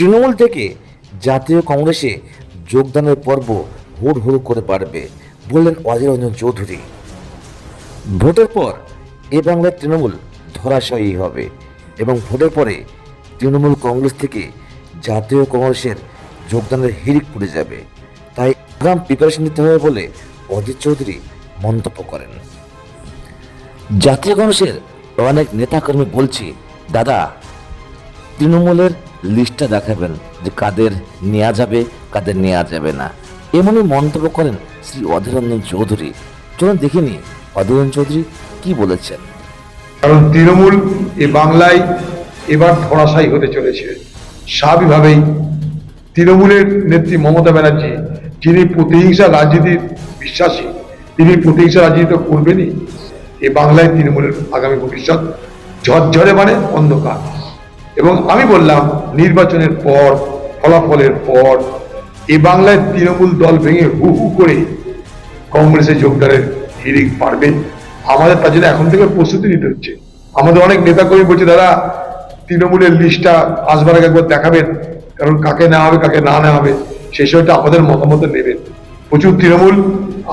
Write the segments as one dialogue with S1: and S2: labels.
S1: তৃণমূল থেকে জাতীয় কংগ্রেসে যোগদানের পর্ব হুড় হুড় করে বাড়বে, বললেন অধীর রঞ্জন চৌধুরী। ভোটের পর এ বাংলার তৃণমূল ধরাশয়ী হবে এবং ভোটের পরে তৃণমূল কংগ্রেস থেকে জাতীয় কংগ্রেসের যোগদানের হিড়িক পড়ে যাবে। তাই আগাম প্রিপারেশন নিতে হবে বলে অজিত চৌধুরী মন্তব্য করেন। জাতীয় কংগ্রেসের অনেক নেতাকর্মী বলছি, দাদা, তৃণমূলের লিস্টটা দেখাবেন যে কাদের নেওয়া যাবে, কাদের নেওয়া যাবে না। এমনই মন্তব্য করেন শ্রী অধীররঞ্জন চৌধুরী। চলুন দেখিনি অধীররঞ্জন চৌধুরী কি বলেছেন।
S2: কারণ তৃণমূল এ বাংলায় এবার ধরাশায়ী হতে চলেছে। স্বাভাবিকভাবেই তৃণমূলের নেত্রী মমতা ব্যানার্জি, যিনি প্রতিহিংসা রাজনীতির বিশ্বাসী, তিনি প্রতিহিংসা রাজনীতি করবেনই। এ বাংলায় তৃণমূলের আগামী ভবিষ্যৎ ঝরঝরে মানে অন্ধকার। এবং আমি বললাম, নির্বাচনের পর, ফলাফলের পর, এ বাংলায় তৃণমূল দল ভেঙে হু হু করে কংগ্রেসে যোগদানের হিড়িক পারবে আমাদের তার জন্য এখন থেকে প্রস্তুতি নিতে হচ্ছে। আমাদের অনেক নেতাকর্মী বলছে, দাদা, তৃণমূলের লিস্টটা আসবার আগে একবার দেখাবেন, কারণ কাকে নেওয়া হবে, কাকে না নেওয়া হবে সেই সময়টা আমাদের মতামত নেবেন। প্রচুর তৃণমূল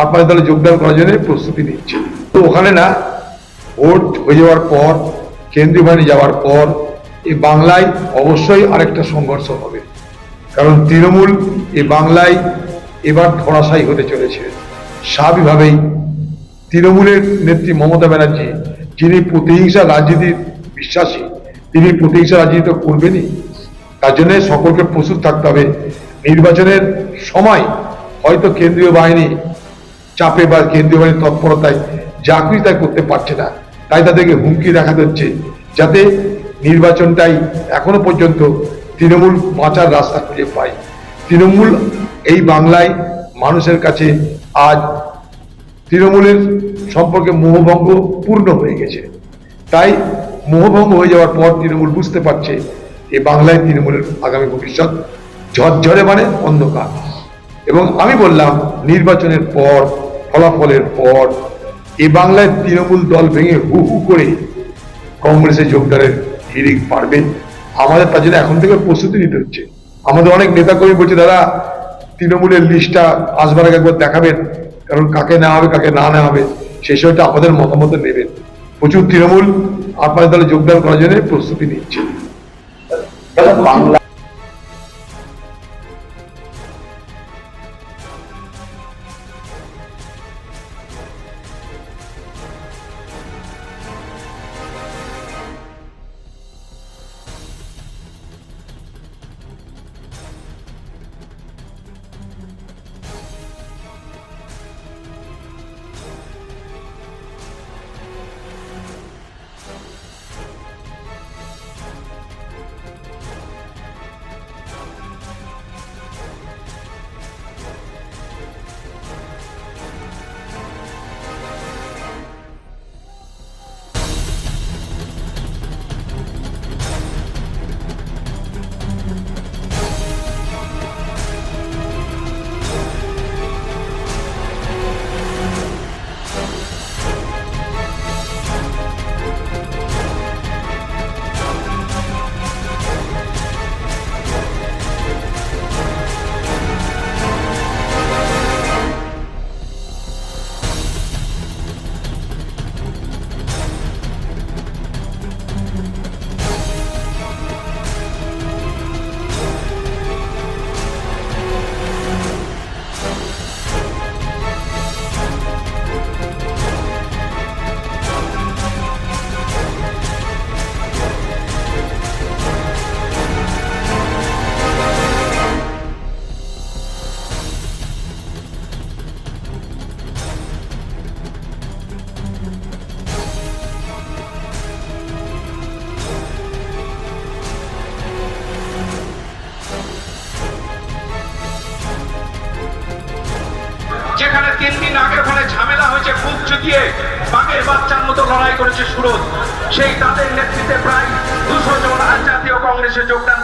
S2: আপনাদের দলে যোগদান করার জন্য প্রস্তুতি নিচ্ছে। তো ওখানে না, ভোট হয়ে যাওয়ার পর, কেন্দ্রীয় বাহিনী যাওয়ার পর এই বাংলায় অবশ্যই আরেকটা সংঘর্ষ হবে। কারণ তৃণমূল এ বাংলায় এবার ধরাশায়ী হতে চলেছে। স্বাভাবিকভাবেই তৃণমূলের নেত্রী মমতা ব্যানার্জি, যিনি প্রতিহিংসা রাজনীতির বিশ্বাসী, তিনি প্রতিহিংসা রাজনীতি তো করবেনই। তার জন্য সকলকে প্রস্তুত থাকতে হবে। নির্বাচনের সময় হয়তো কেন্দ্রীয় বাহিনী চাপে বা কেন্দ্রীয় বাহিনীর তৎপরতায় যা তাই করতে পারছে না। তাই তাদেরকে হুমকি দেখাতে হচ্ছে, যাতে নির্বাচনটাই এখনও পর্যন্ত তৃণমূল বাঁচার রাস্তা খুঁজে পায়। তৃণমূল এই বাংলায় মানুষের কাছে আজ তৃণমূলের সম্পর্কে মোহভঙ্গ পূর্ণ হয়ে গেছে। তাই মোহভঙ্গ হয়ে যাওয়ার পর তৃণমূল বুঝতে পারছে এই বাংলায় তৃণমূলের আগামী ভবিষ্যৎ ঝরঝরে মানে অন্ধকার। এবং আমি বললাম, নির্বাচনের পর, ফলাফলের পর, এ বাংলায় তৃণমূল দল ভেঙে হু হু করে কংগ্রেসে যোগদানের হিড়িক পারবে আমাদের তার জন্য এখন থেকে প্রস্তুতি নিতে হচ্ছে। আমাদের অনেক নেতাকর্মী বলছে, দাদা, তৃণমূলের লিস্টটা আসবার আগে একবার দেখাবেন, কারণ কাকে নেওয়া হবে, কাকে না নেওয়া হবে সেই সময়টা আমাদের মতামত নেবেন। প্রচুর তৃণমূল আপনাদের দলে যোগদান করার জন্য প্রস্তুতি নিচ্ছে।
S3: বাংলা
S4: তিন দিন আগে ওখানে ঝামেলা হয়েছে, খুব চুকিয়ে বাঘের বাচ্চার মতো লড়াই করেছে সুরত। সেই তাদের নেতৃত্বে প্রায় দুশো জন জাতীয় কংগ্রেসে যোগদান